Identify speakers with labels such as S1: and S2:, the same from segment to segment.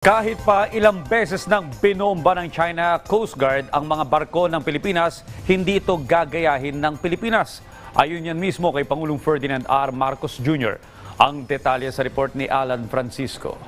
S1: Kahit pa ilang beses nang binomba ng China Coast Guard ang mga barko ng Pilipinas, hindi ito gagayahin ng Pilipinas. Ayon yan mismo kay Pangulong Ferdinand R. Marcos Jr. Ang detalye sa report ni Alan Francisco.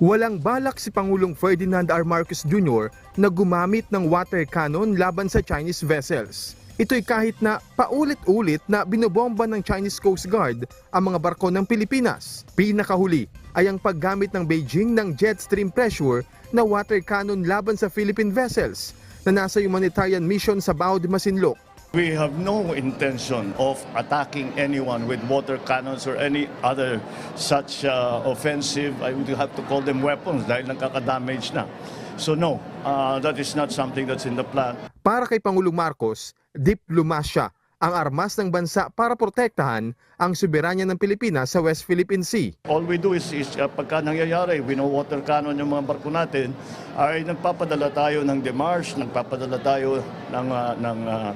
S2: Walang balak si Pangulong Ferdinand R. Marcos Jr. na gumamit ng water cannon laban sa Chinese vessels. Ito'y kahit na paulit-ulit na binobomba ng Chinese Coast Guard ang mga barko ng Pilipinas. Pinakahuli ay ang paggamit ng Beijing ng jet stream pressure na water cannon laban sa Philippine vessels na nasa humanitarian mission sa Bao de Masinloc.
S3: We have no intention of attacking anyone with water cannons or any other such uh, offensive, I would have to call them weapons dahil nagkaka-damage na. So no, uh, that is not something that's in the plan.
S2: Para kay Pangulong Marcos, diplomasya ang armas ng bansa para protektahan ang soberanya ng Pilipinas sa West Philippine Sea.
S3: All we do is, is uh, pagka nangyayari, wino-water cannon yung mga barko natin, ay nagpapadala tayo ng demarche, nagpapadala tayo ng, uh, ng, uh,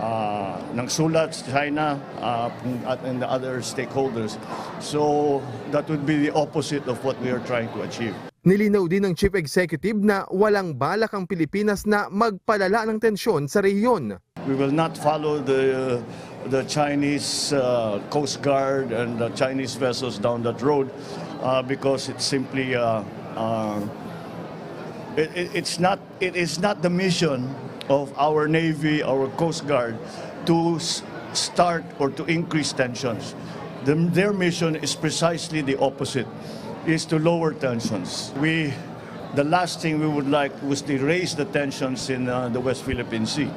S3: uh, ng sulat sa China uh, and the other stakeholders. So that would be the opposite of what we are trying to achieve.
S2: Nilinaw din ng Chief Executive na walang balak ang Pilipinas na magpalala ng tensyon sa rehiyon.
S3: We will not follow the the Chinese uh, Coast Guard and the Chinese vessels down that road uh, because it's simply uh, uh, it, it- it's not it is not the mission of our Navy, our Coast Guard, to start or to increase tensions. The, their mission is precisely the opposite, is to lower tensions. We, the last thing we would like was to raise the tensions in uh, the West Philippine Sea.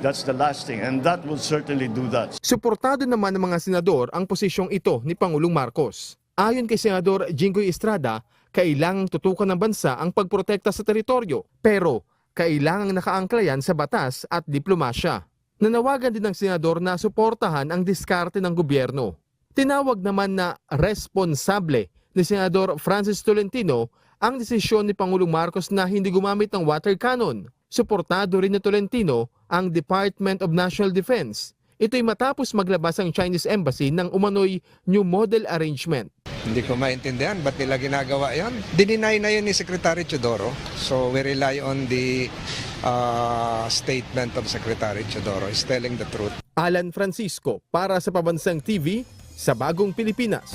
S3: That's the last thing, and that will certainly do that.
S2: Suportado naman ng mga senador ang posisyong ito ni Pangulong Marcos. Ayon kay Senador Jinggoy Estrada, kailangang tutukan ng bansa ang pagprotekta sa teritoryo, pero kailangang nakaangkla yan sa batas at diplomasya. Nanawagan din ng senador na suportahan ang diskarte ng gobyerno. Tinawag naman na responsable ni Senador Francis Tolentino ang desisyon ni Pangulong Marcos na hindi gumamit ng water cannon. Suportado rin ni Tolentino ang Department of National Defense. Ito'y matapos maglabas ang Chinese Embassy ng umano'y New Model Arrangement.
S4: Hindi ko maintindihan ba't nila ginagawa yan. Dininay na yun ni Secretary Chodoro. So we rely on the uh, statement of Secretary Chodoro. He's telling the truth.
S2: Alan Francisco para sa Pabansang TV sa Bagong Pilipinas.